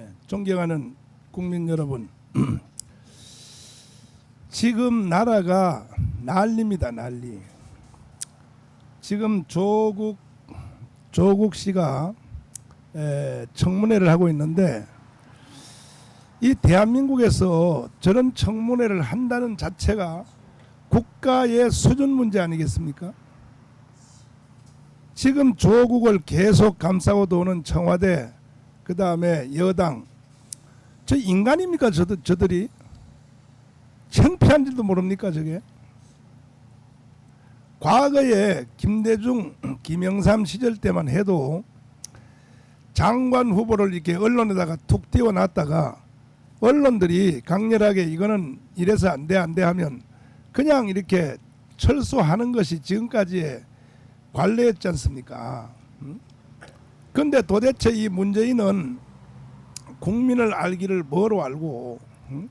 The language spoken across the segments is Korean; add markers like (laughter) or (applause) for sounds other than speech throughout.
네, 존경하는 국민 여러분, (clears throat) 지금 나라가 난리입니다, 난리. 지금 조국 조국 씨가 에, 청문회를 하고 있는데 이 대한민국에서 저런 청문회를 한다는 자체가 국가의 수준 문제 아니겠습니까? 지금 조국을 계속 감싸고 도는 청와대 그 다음에 여당 저 인간입니까 저들, 저들이 창피한 줄도 모릅니까 저게 과거에 김대중 김영삼 시절 때만 해도 장관 후보를 이렇게 언론에다가 툭 띄워놨다가 언론들이 강렬하게 이거는 이래서 안 돼 안 돼 하면 그냥 이렇게 철수하는 것이 지금까지의 관례였지 않습니까? 음? 근데 도대체 이 문재인은 국민을 알기를 뭐로 알고 음?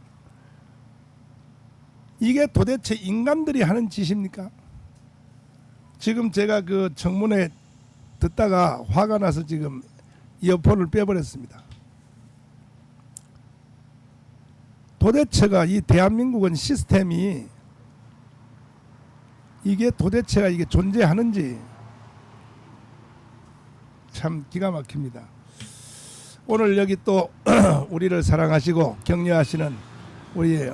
이게 도대체 인간들이 하는 짓입니까? 지금 제가 그 청문회 듣다가 화가 나서 지금 이어폰을 빼버렸습니다. 도대체가 이 대한민국은 시스템이 이게 도대체가 이게 존재하는지 참 기가 막힙니다. 오늘 여기 또 (clears throat) 우리를 사랑하시고 격려하시는 우리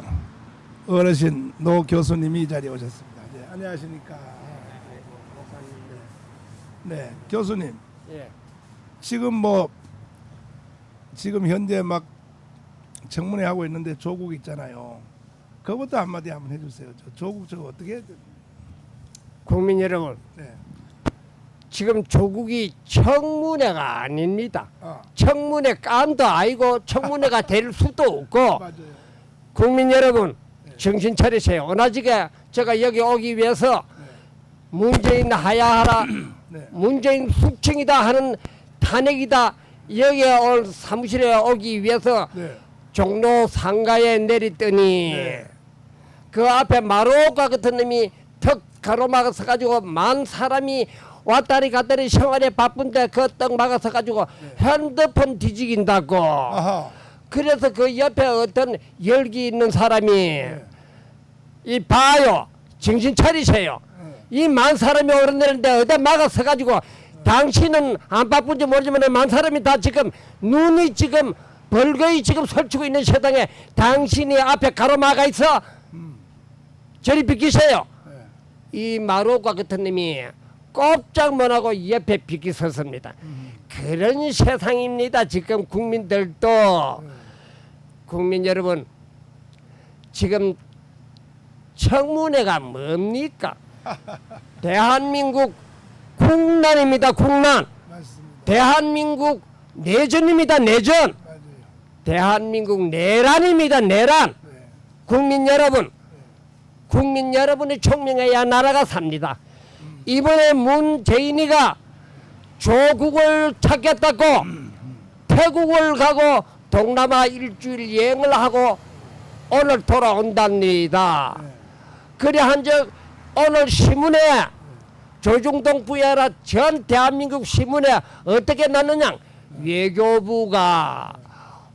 어르신 노 교수님이 이 자리에 오셨습니다. 네, 안녕하십니까? 네, 교수님 예. 지금 뭐 지금 현재 막 청문회 하고 있는데 조국 있잖아요. 그것도 한마디 한번 해주세요. 저 조국 저거 어떻게 해야 돼? 국민 여러분, 네. 지금 조국이 청문회가 아닙니다. 아 청문회 깜도 아니고 청문회가 (laughs) 될 수도 없고 맞아요. 국민 여러분 정신 차리세요. 오나지게 제가 여기 오기 위해서 문재인 하야하라 (clears throat) 네. 문재인 숙청이다 하는 탄핵이다 여기에 올 사무실에 오기 위해서 네. 종로 상가에 내렸더니 네. 그 앞에 마로가 같은 놈이 턱 가로막아서 가지고 만 사람이 왔다리 갔다리 생활에 바쁜데 그 떡 막아서 가지고 핸드폰 뒤지긴다고 아하. 그래서 그 옆에 어떤 열기 있는 사람이 네. 이 봐요 정신 차리세요 네. 이만 사람이 오르내는데 어디 막아서 가지고 당신은 안 바쁜지 모르지만 만 사람이 다 지금 눈이 지금 벌거이 지금 설치고 있는 세상에 당신이 앞에 가로막아 있어 음. 저리 비키세요 네. 이 마로과 같은 놈이 꼼짝 못하고 옆에 비키 섰습니다 음. 그런 세상입니다 지금 국민들도 네. 국민 여러분 지금 청문회가 뭡니까 (laughs) 대한민국 국난입니다 국난 맞습니다. 대한민국 내전입니다 내전 맞아요. 대한민국 내란입니다 내란 네. 국민 여러분 국민 여러분이 총명해야 나라가 삽니다 이번에 문재인이가 조국을 찾겠다고 태국을 가고 동남아 일주일 여행을 하고 오늘 돌아온답니다 네. 그래 한적 오늘 신문에 조중동 부여라 전 대한민국 신문에 어떻게 났느냐 외교부가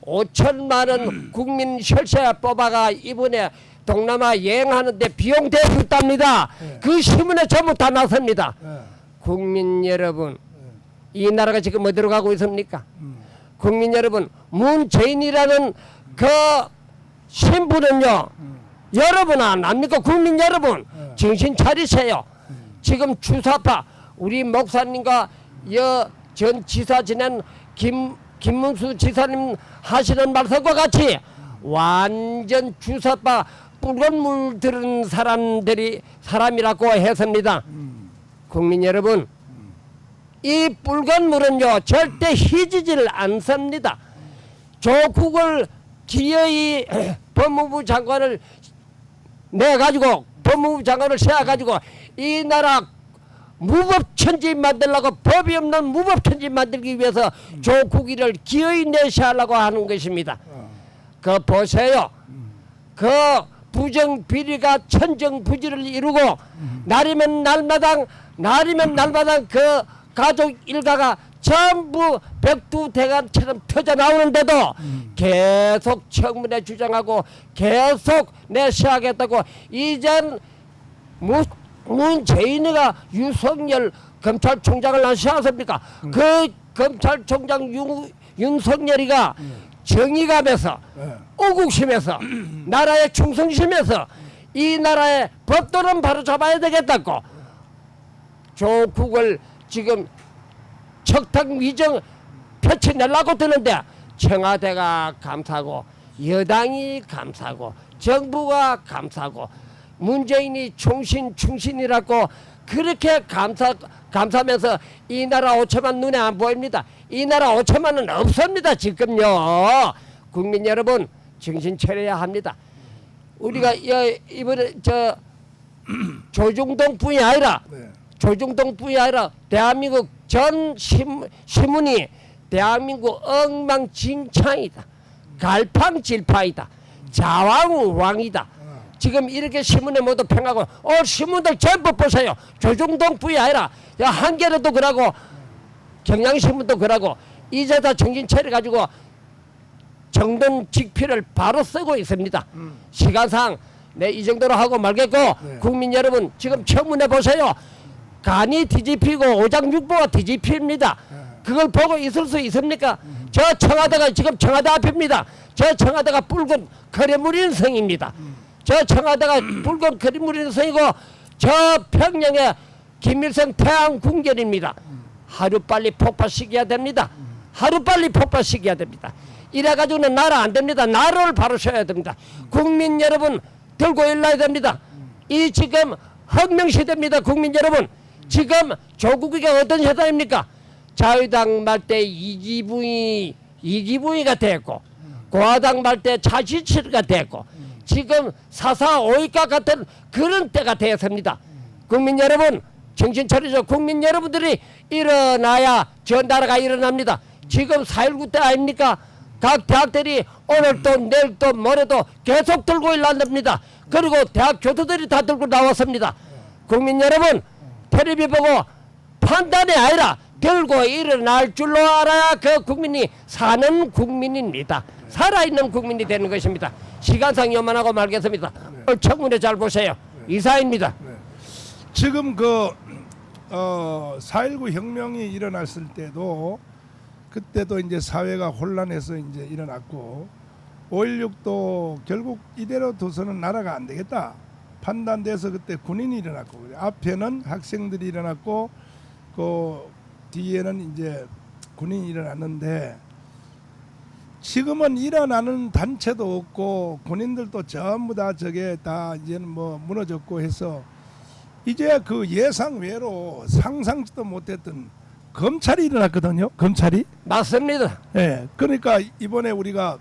5천만 원 국민 혈세 뽑아가 이번에 동남아 여행하는데 비용 대줬답니다. 네. 그 신문에 전부 다 났습니다. 네. 국민 여러분, 네. 이 나라가 지금 어디로 가고 있습니까? 음. 국민 여러분, 문재인이라는 그 신부는요, 여러분 안 압니까? 국민 여러분, 네. 정신 차리세요. 지금 주사파, 우리 목사님과 여 전 지사 지낸 김, 김문수 지사님 하시는 말씀과 같이 완전 주사파 붉은 물 들은 사람들이 사람이라고 했습니다. 국민 여러분, 이 붉은 물은요 절대 희지질 않습니다. 조국을 기어이 (clears throat) 법무부 장관을 내 가지고 법무부 장관을 세워 가지고 이 나라 무법천지 만들려고 법이 없는 무법천지 만들기 위해서 조국이를 기어이 내세하려고 하는 것입니다. 어. 그 보세요. 그 부정 비리가 천정 부지를 이루고 날이면 날마당 날이면 날마당 그 가족 일가가 전부 백두대간처럼 터져 나오는데도 계속 청문회 주장하고 계속 내시하겠다고 이젠 문, 문재인이가 유석열 검찰총장을 안시하십니까? 그 검찰총장 윤, 윤석열이가 정의감에서 예. 오국심에서 (clears throat) 나라의 충성심에서 이 나라의 법도는 바로 잡아야 되겠다고 조국을 지금 척탁 위정 펼쳐내려고 드는데 청와대가 감사고 여당이 감사고 정부가 감사고 문재인이 충신 충신이라고 그렇게 감사 감사하면서 이 나라 5천만 눈에 안 보입니다. 이 나라 5천만은 없습니다. 지금요. 국민 여러분 정신 차려야 합니다. 우리가 여- 이번에 저 (clears throat) 조중동뿐이 아니라 네. 조중동뿐이 아니라 대한민국 전 신, 신문이 대한민국 엉망진창이다. 갈팡질팡이다. 자왕우왕이다. 지금 이렇게 신문에 모두 평하고 어 신문들 전부 보세요. 조중동뿐이 아니라 야, 한겨레도 그러고 경향신문도 그러고 이제 다 정신 차려가지고 정돈 직필을 바로 쓰고 있습니다. 시간상 네, 이 정도로 하고 말겠고 네. 국민 여러분 지금 청문회 보세요. 간이 뒤집히고 오장육부가 뒤집힙니다. 그걸 보고 있을 수 있습니까? 저 청와대가 지금 청와대 앞입니다. 저 청와대가 붉은 거래물인 성입니다. 저 청와대가 붉은 거래물인 성이고 저 평양의 김일성 태양 궁전입니다. 하루 빨리 폭파시켜야 됩니다. 하루 빨리 폭파시켜야 됩니다. 이래가지고는 나라 안 됩니다. 나라를 세워야 됩니다. 국민 여러분 들고 일어나야 됩니다. 이 지금 혁명 시대입니다. 국민 여러분 지금 조국이 어떤 세상입니까? 자유당 말 때 이기붕이 이기붕이가 됐고 고아당 말 때 차지치가 됐고 지금 사사 오이가 같은 그런 때가 되었습니다. 국민 여러분 정신 차리죠. 국민 여러분들이 일어나야 저 나라가 일어납니다. 지금 4.19 때 아닙니까? 각 대학들이 오늘 또 내일 또 모레도 계속 들고 일어납니다. 그리고 대학 교수들이 다 들고 나왔습니다. 국민 여러분 텔레비 보고 판단이 아니라 들고 일어날 줄로 알아야 그 국민이 사는 국민입니다. 살아있는 국민이 되는 것입니다. 시간상 요만하고 말겠습니다. 어, 청문회 잘 보세요. 이사입니다. 지금 그 어, 4.19 혁명이 일어났을 때도 그때도 이제 사회가 혼란해서 이제 일어났고 5.16도 결국 이대로 둬서는 나라가 안 되겠다 판단돼서 그때 군인이 일어났고 앞에는 학생들이 일어났고 그 뒤에는 이제 군인이 일어났는데 지금은 일어나는 단체도 없고 군인들도 전부 다 저게 다 이제는 뭐 무너졌고 해서 이제 그 예상 외로 상상지도 못했던 검찰이 일어났거든요. 검찰이. 맞습니다. 예. 그러니까 이번에 우리가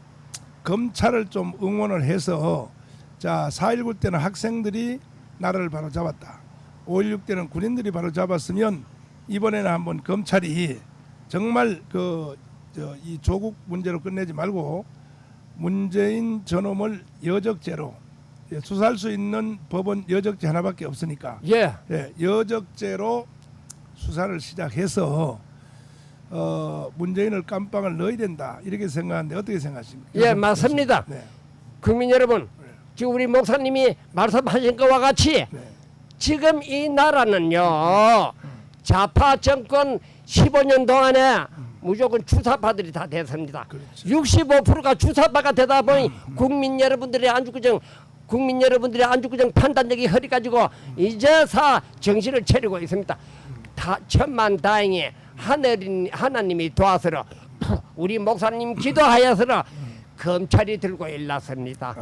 검찰을 좀 응원을 해서 자, 4.19 때는 학생들이 나라를 바로 잡았다. 5.16 때는 군인들이 바로 잡았으면 이번에는 한번 검찰이 정말 그저이 조국 문제로 끝내지 말고 문재인 저놈을 여적죄로 예, 수사할 수 있는 법은 여적죄 하나밖에 없으니까 예. 예, 여적죄로 수사를 시작해서 어, 문재인을 깜빵을 넣어야 된다 이렇게 생각하는데 어떻게 생각하십니까? 예, 맞습니다. 네, 국민 여러분, 지금 우리 목사님이 말씀하신 것과 같이 네, 지금 이 나라는요 좌파 정권 15년 동안에 무조건 주사파들이 다 됐습니다. 그렇죠. 65%가 주사파가 되다 보니 국민 여러분들의 안주구정 국민 여러분들의 안주구정 판단력이 허리 가지고 이제사 정신을 차리고 있습니다. 다 천만 다행히 하늘인 하나님이 도와서라 우리 목사님 기도하여서라 검찰이 들고 일났습니다.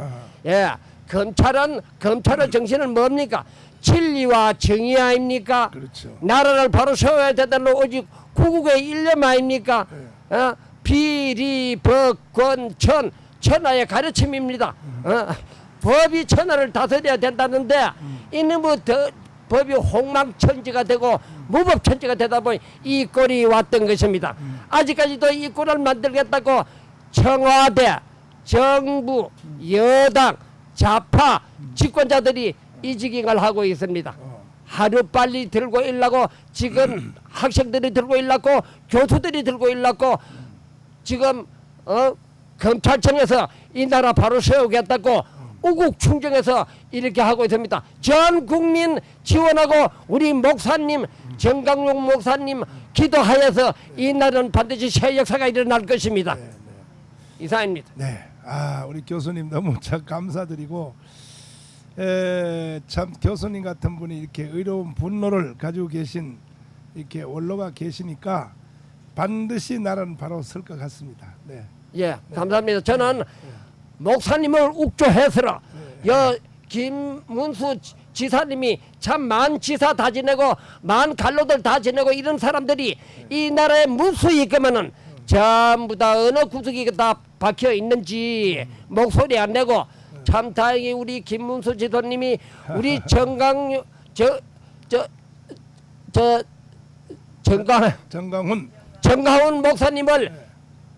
예, 검찰은 검찰의 정신은 뭡니까? 진리와 정의 아닙니까? 그렇죠. 나라를 바로 세워야 된다는 오직 구국의 일념 아닙니까? 네. 어? 비리, 법, 권, 천, 천하의 가르침입니다. 어? 법이 천하를 다스려야 된다는데 이놈의 더, 법이 홍망천지가 되고 무법천지가 되다 보니 이 꼴이 왔던 것입니다. 아직까지도 이 꼴을 만들겠다고 청와대, 정부, 여당, 좌파, 집권자들이 이 지경을 하고 있습니다. 어. 하루 빨리 들고 일라고 지금 학생들이 들고 일났고 교수들이 들고 일났고 지금 어 검찰청에서 이 나라 바로 세우겠다고 우국 충정에서 이렇게 하고 있습니다. 전 국민 지원하고 우리 목사님 정강용 목사님 기도하여서 이 날은 반드시 새 역사가 일어날 것입니다. 이상입니다. 네. 아, 우리 교수님 너무 참 감사드리고 에, 참 교수님 같은 분이 이렇게 의로운 분노를 가지고 계신 이렇게 원로가 계시니까 반드시 나라는 바로 설 것 같습니다. 네. 예, 감사합니다. 저는 목사님을 욱조해서라. 여 김문수 지- 지사님이 참 만 지사 다 지내고 만 갈로들 다 지내고 이런 사람들이 이 나라에 무수히 있으면은 전부 다 어느 구석이 다 박혀 있는지 목소리 안 내고 참 다행히 우리 김문수 지도님이 우리 (laughs) 정강 저 저 저 정강 정강훈. 정가훈 목사님을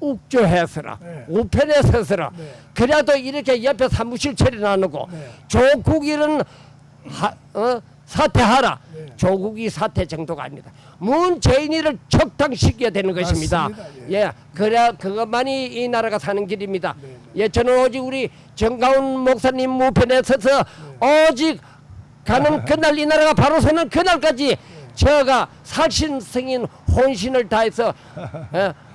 욱조해서라 네. 우편에 서서라 네. 그래도 이렇게 옆에 사무실 차려놔놓고 네. 조국이는 하, 어, 사퇴하라 네. 조국이 사퇴 정도가 아닙니다 문재인이를 적당시켜야 되는 것입니다 맞습니다. 예 그래야 그것만이 이 나라가 사는 길입니다 네, 예 저는 오직 우리 정가훈 목사님 우편에 서서 네. 오직 가는 그날 이 나라가 바로 서는 그날까지 저가 살신 승인 혼신을 다해서 예, (laughs)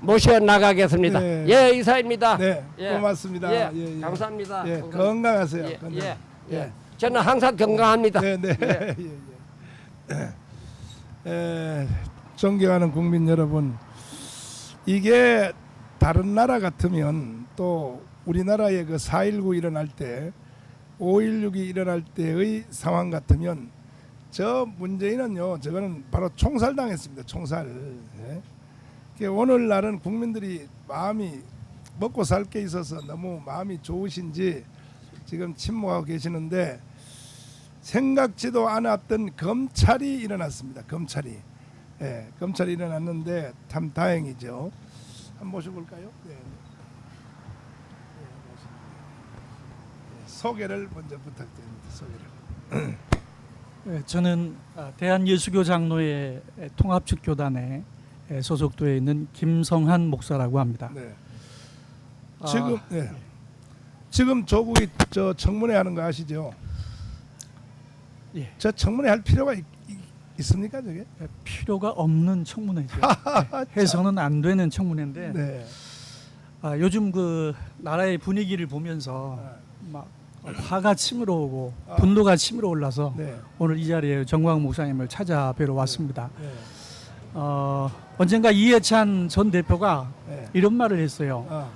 모셔 나가겠습니다. 네. 예, 이사입니다. 네, 예. 고맙습니다. 예, 예, 예. 감사합니다. 예, 건강- 건강하세요. 예, 건강. 예, 예. 저는 항상 건강합니다. 네, 네. 예. (laughs) 예, 예. 에, 존경하는 국민 여러분, 이게 다른 나라 같으면 또 우리나라의 그 4.19 일어날 때, 5.16이 일어날 때의 상황 같으면 저 문재인은요, 저거는 바로 총살당했습니다. 총살. 예. 그 오늘날은 국민들이 마음이 먹고 살 게 있어서 너무 마음이 좋으신지 지금 침묵하고 계시는데 생각지도 않았던 검찰이 일어났습니다. 검찰이 예, 검찰이 일어났는데 참 다행이죠. 한번 모셔볼까요? 네. 네, 모십니다. 예, 소개를 먼저 부탁드립니다. 소개를. 네, 저는 아, 대한예수교 장로회 통합측 교단에 에, 소속되어 있는 김성한 목사라고 합니다. 네. 아, 지금 네. 지금 조국이 저 청문회 하는 거 아시죠? 예. 저 청문회 할 필요가 있, 습니까 저게? 에, 필요가 없는 청문회죠. (laughs) 네, 해서는 안 되는 청문회인데 네. 아, 요즘 그 나라의 분위기를 보면서 막 화가 치밀어 오고 아. 분노가 치밀어 올라서 네. 오늘 이 자리에 정광 목사님을 찾아뵈러 왔습니다. 네. 어, 언젠가 이해찬 전 대표가 네. 이런 말을 했어요. 아,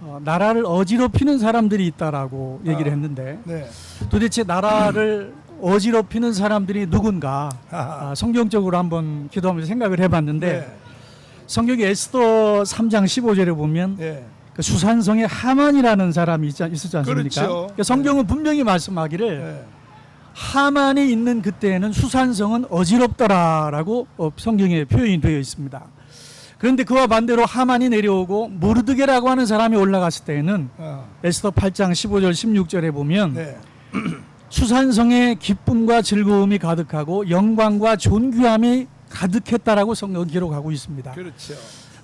어, 나라를 어지럽히는 사람들이 있다라고 얘기를 아. 했는데 네. 도대체 나라를 어지럽히는 사람들이 누군가. 아, 성경적으로 한번 기도하면서 생각을 해봤는데 네. 성경의 에스더 3장 15절에 보면 네. 그 수산성에 하만이라는 사람이 있지, 있었지 않습니까? 그렇죠. 그러니까 성경은 분명히 말씀하기를 네. 하만이 있는 그때에는 수산성은 어지럽더라라고 어, 성경에 표현이 되어 있습니다. 그런데 그와 반대로 하만이 내려오고 모르드게라고 하는 사람이 올라갔을 때에는 아, 에스더 8장 15절 16절에 보면 네. (clears throat) 수산성에 기쁨과 즐거움이 가득하고 영광과 존귀함이 가득했다라고 성경은 기록하고 있습니다. 그렇죠.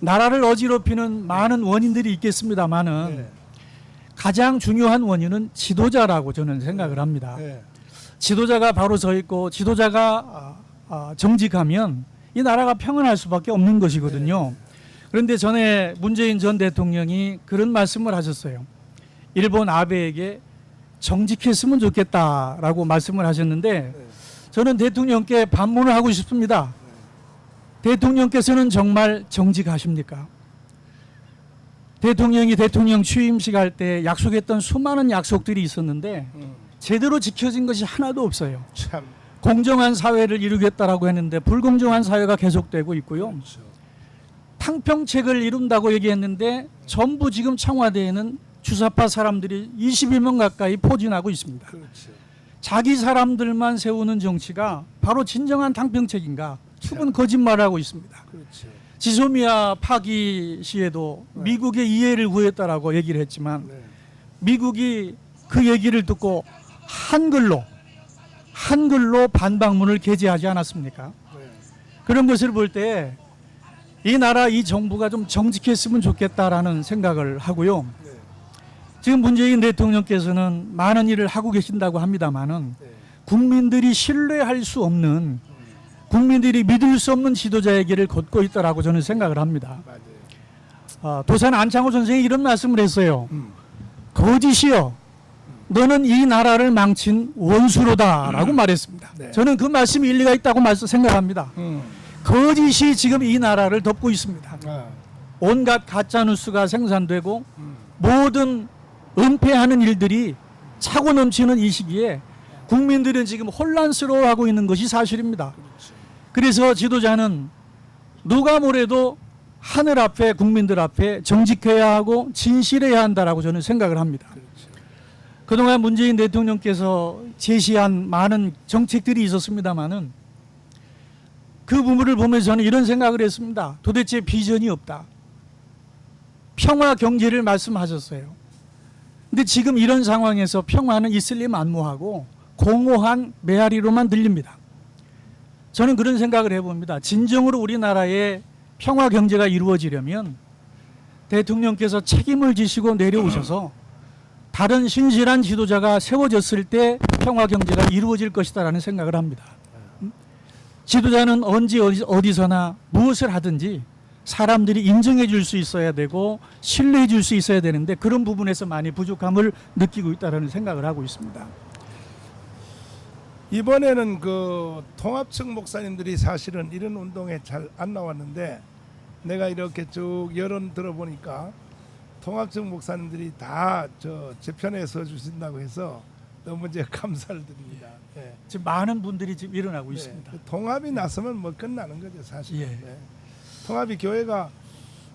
나라를 어지럽히는 많은 원인들이 있겠습니다만은 네. 가장 중요한 원인은 지도자라고 저는 생각을 합니다. 네. 지도자가 바로 서 있고 지도자가 아, 아, 정직하면 이 나라가 평안할 수밖에 없는 것이거든요. 그런데 전에 문재인 전 대통령이 그런 말씀을 하셨어요. 일본 아베에게 정직했으면 좋겠다라고 말씀을 하셨는데 네. 저는 대통령께 반문을 하고 싶습니다. 대통령께서는 정말 정직하십니까? 대통령이 대통령 취임식 할 때 약속했던 수많은 약속들이 있었는데 음, 제대로 지켜진 것이 하나도 없어요. 참. 공정한 사회를 이루겠다라고 했는데 불공정한 사회가 계속되고 있고요. 그렇죠. 탕평책을 이룬다고 얘기했는데 전부 지금 청와대에는 주사파 사람들이 21명 가까이 포진하고 있습니다. 그렇죠. 자기 사람들만 세우는 정치가 바로 진정한 탕평책인가? 수분 거짓말을 하고 있습니다. 그렇죠. 지소미아 파기 시에도 네. 미국의 이해를 구했다라고 얘기를 했지만 네. 미국이 그 얘기를 듣고 한글로 한글로 반박문을 게재하지 않았습니까? 네. 그런 것을 볼 때 이 나라 이 정부가 좀 정직했으면 좋겠다라는 생각을 하고요. 지금 문재인 대통령께서는 많은 일을 하고 계신다고 합니다만은 국민들이 신뢰할 수 없는 국민들이 믿을 수 없는 지도자의 길을 걷고 있다라고 저는 생각을 합니다. 아, 도산 안창호 선생이 이런 말씀을 했어요. 음. 거짓이여, 너는 이 나라를 망친 원수로다라고 말했습니다. 네. 저는 그 말씀이 일리가 있다고 말씀 생각합니다. 음. 거짓이 지금 이 나라를 덮고 있습니다. 아. 온갖 가짜 뉴스가 생산되고 음. 모든 은폐하는 일들이 차고 넘치는 이 시기에 국민들은 지금 혼란스러워하고 있는 것이 사실입니다. 그래서 지도자는 누가 뭐래도 하늘 앞에 국민들 앞에 정직해야 하고 진실해야 한다라고 저는 생각을 합니다. 그렇죠. 그동안 문재인 대통령께서 제시한 많은 정책들이 있었습니다마는 그 부분을 보면서 저는 이런 생각을 했습니다. 도대체 비전이 없다. 평화 경제를 말씀하셨어요. 근데 지금 이런 상황에서 평화는 있을리 만무하고 공허한 메아리로만 들립니다. 저는 그런 생각을 해봅니다. 진정으로 우리나라의 평화 경제가 이루어지려면 대통령께서 책임을 지시고 내려오셔서 다른 신실한 지도자가 세워졌을 때 평화 경제가 이루어질 것이다라는 생각을 합니다. 음? 지도자는 언제 어디- 어디서나 무엇을 하든지 사람들이 인정해 줄 수 있어야 되고 신뢰해 줄 수 있어야 되는데 그런 부분에서 많이 부족함을 느끼고 있다라는 생각을 하고 있습니다. 이번에는 그 통합층 목사님들이 사실은 이런 운동에 잘 안 나왔는데 내가 이렇게 쭉 여론 들어보니까 통합층 목사님들이 다 저 제 편에 서 주신다고 해서 너무 제가 (laughs) 감사를 드립니다. 네. 지금 많은 분들이 지금 일어나고 네. 있습니다. 그 통합이 나서면 뭐 끝나는 거죠 사실. 예. 네. 통합이 교회가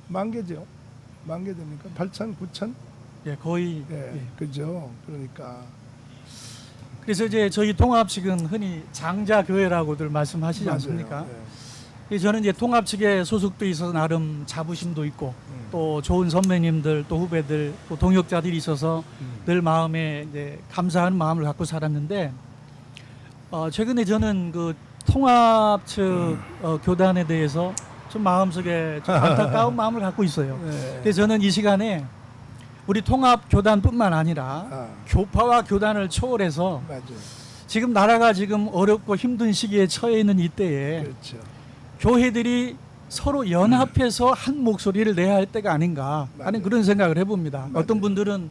만 개죠. 만 개 됩니까? 8천, 9천? 예, 거의 네. 예. 그죠. 그러니까 그래서 이제 저희 통합측은 흔히 장자 교회라고들 말씀하시지 맞아요. 않습니까? 네. 저는 이제 통합 측에 소속돼 있어서 나름 자부심도 있고 음. 또 좋은 선배님들 또 후배들 또 동역자들이 있어서 음. 늘 마음에 이제 감사하는 마음을 갖고 살았는데 어, 최근에 저는 그 통합 측 어, 교단에 대해서 좀 마음속에 좀 안타까운 (laughs) 마음을 갖고 있어요. 네. 그래서 저는 이 시간에 우리 통합 교단뿐만 아니라 아, 교파와 교단을 초월해서 맞아요. 지금 나라가 지금 어렵고 힘든 시기에 처해 있는 이때에 그렇죠. 교회들이 서로 연합해서 한 목소리를 내야 할 때가 아닌가 하는. 그런 생각을 해봅니다. 어떤 분들은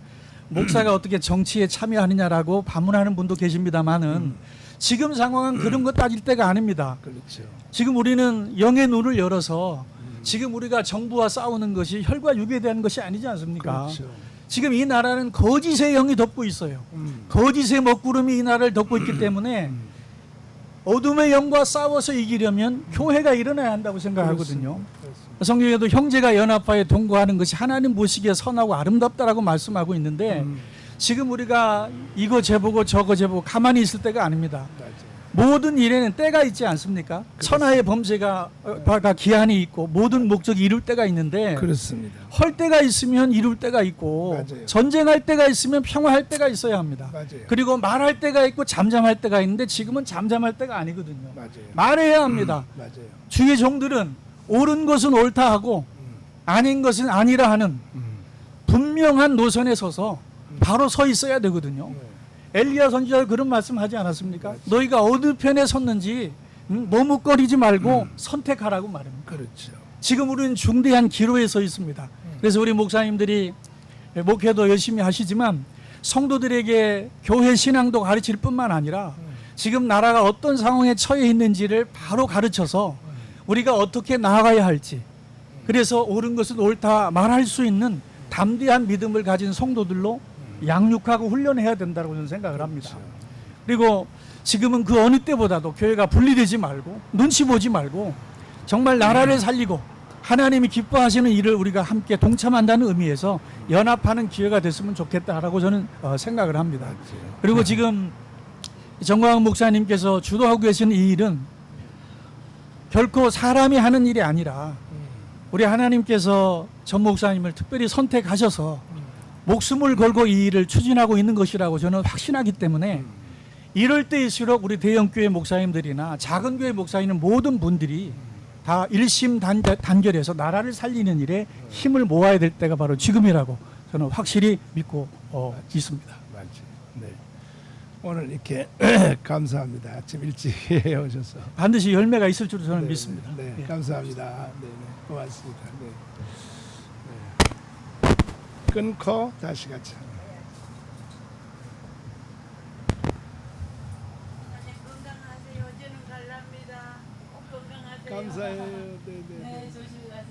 목사가 어떻게 정치에 참여하느냐라고 반문하는 분도 계십니다만은 음. 지금 상황은 그런 거 따질 때가 아닙니다. 그렇죠. 지금 우리는 영의 눈을 열어서 음. 지금 우리가 정부와 싸우는 것이 혈과 육에 대한 것이 아니지 않습니까? 그렇죠. 지금 이 나라는 거짓의 영이 덮고 있어요. 음. 거짓의 먹구름이 이 나라를 덮고 있기 때문에 음. 어둠의 영과 싸워서 이기려면 교회가 일어나야 한다고 생각하거든요. 성경에도 형제가 연합하여 동거하는 것이 하나님 보시기에 선하고 아름답다라고 말씀하고 있는데 음. 지금 우리가 이거 재보고 저거 재보고 가만히 있을 때가 아닙니다. 맞아요. 모든 일에는 때가 있지 않습니까? 천하의 범죄가 어, 가 기한이 있고 모든 목적이 이룰 때가 있는데 그렇습니다. 헐 때가 있으면 이룰 때가 있고 맞아요. 전쟁할 때가 있으면 평화할 때가 있어야 합니다. 맞아요. 그리고 말할 때가 있고 잠잠할 때가 있는데 지금은 잠잠할 때가 아니거든요. 맞아요. 말해야 합니다. 맞아요. 주의 종들은 옳은 것은 옳다 하고 음. 아닌 것은 아니라 하는 음. 분명한 노선에 서서 바로 서 있어야 되거든요. 네. 엘리야 선지자 그런 말씀하지 않았습니까? 맞지. 너희가 어느 편에 섰는지 음, 머뭇거리지 말고 선택하라고 말합니다. 그렇죠. 지금 우리는 중대한 기로에 서 있습니다. 그래서 우리 목사님들이 목회도 열심히 하시지만 성도들에게 교회 신앙도 가르칠 뿐만 아니라 지금 나라가 어떤 상황에 처해 있는지를 바로 가르쳐서 우리가 어떻게 나아가야 할지 그래서 옳은 것은 옳다 말할 수 있는 담대한 믿음을 가진 성도들로 양육하고 훈련해야 된다고 저는 생각을 합니다. 그리고 지금은 그 어느 때보다도 교회가 분리되지 말고 눈치 보지 말고 정말 나라를 살리고 하나님이 기뻐하시는 일을 우리가 함께 동참한다는 의미에서 연합하는 기회가 됐으면 좋겠다라고 저는 어, 생각을 합니다. 그리고 지금 정광 목사님께서 주도하고 계신 이 일은 결코 사람이 하는 일이 아니라 우리 하나님께서 전 목사님을 특별히 선택하셔서 목숨을 걸고 이 일을 추진하고 있는 것이라고 저는 확신하기 때문에 이럴 때일수록 우리 대형 교회 목사님들이나 작은 교회 목사님은 모든 분들이 다 일심 단, 단결해서 나라를 살리는 일에 힘을 모아야 될 때가 바로 지금이라고 저는 확실히 믿고 어, 있습니다. 맞지. 네. 오늘 이렇게 (clears throat) 감사합니다. 아침 일찍 (laughs) 오셔서. 반드시 열매가 있을 줄로 저는 네, 믿습니다. 네, 예. 감사합니다. 네, 네, 고맙습니다. 네. 네. 끊고 다시 건강하세요. 감사해요. (laughs) 네, 네. 네, 조심.